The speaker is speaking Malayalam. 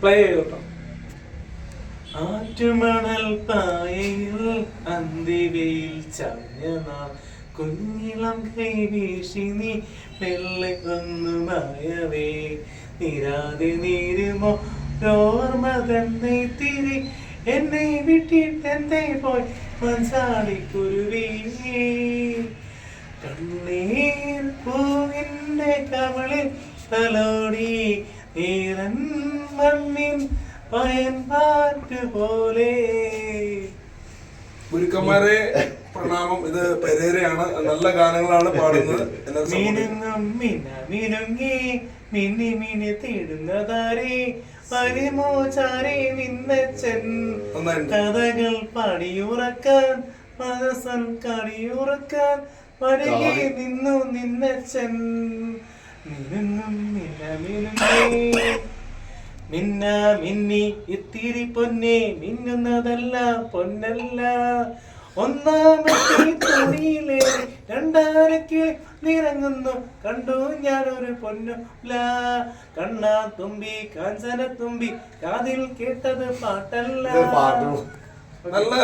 പ്ലേ ചെയ്തോട്ടോ. ആറ്റുമണൽ പായയിൽ അന്തിവയിൽ ചാഞ്ഞ നാൾ. കുഞ്ഞിളം കൈ വീശി നീ മെല്ലെ ഒന്നു മായവേ. നിരാതെ നീരുമോ? ഓർമ്മ തന്നെ തിരി. എന്നെ വിട്ടിട്ടെന്തേ പോയി? മൻസാളിക്കുരുവി. കണ്ണീർ പൂവിന്റെ കവളിൽ തലോടി. ഈറൻ മണ്ണിൻ പയൻപാറ്റ് പോലെ ഗുരുക്കന്മാരെ പ്രണാമം. ഇത് പെരേരയാണ്. നല്ല ഗാനങ്ങളാണ് പാടുന്നത്. സംബന്ധിച്ച് മിന മിനുങ്ങി മിന്നി മിനി തേടുന്നതാരേ. പരിമോചാരേ ചാരേ നിന്നച്ചൻ. കഥകൾ പാടിയുറക്കാൻ മനസ്സൻ കടിയുറക്കാൻ. വരികെ നിന്നു നിന്നച്ചൻ. മിനുങ്ങും മിന മിനുങ്ങി. മിന്ന മിന്നി ഇത്തിരി പൊന്നെ മിന്നുന്നതല്ല പൊന്നല്ല. ഒന്നാമത്തെ തുണിയിലെ രണ്ടാരയ്ക്ക് നിറങ്ങുന്നു. കണ്ടു ഞാനൊരു പൊന്നുല. കണ്ണാ തുമ്പി കാഞ്ചന തുമ്പി കാതിൽ കേട്ടത് പാട്ടല്ല.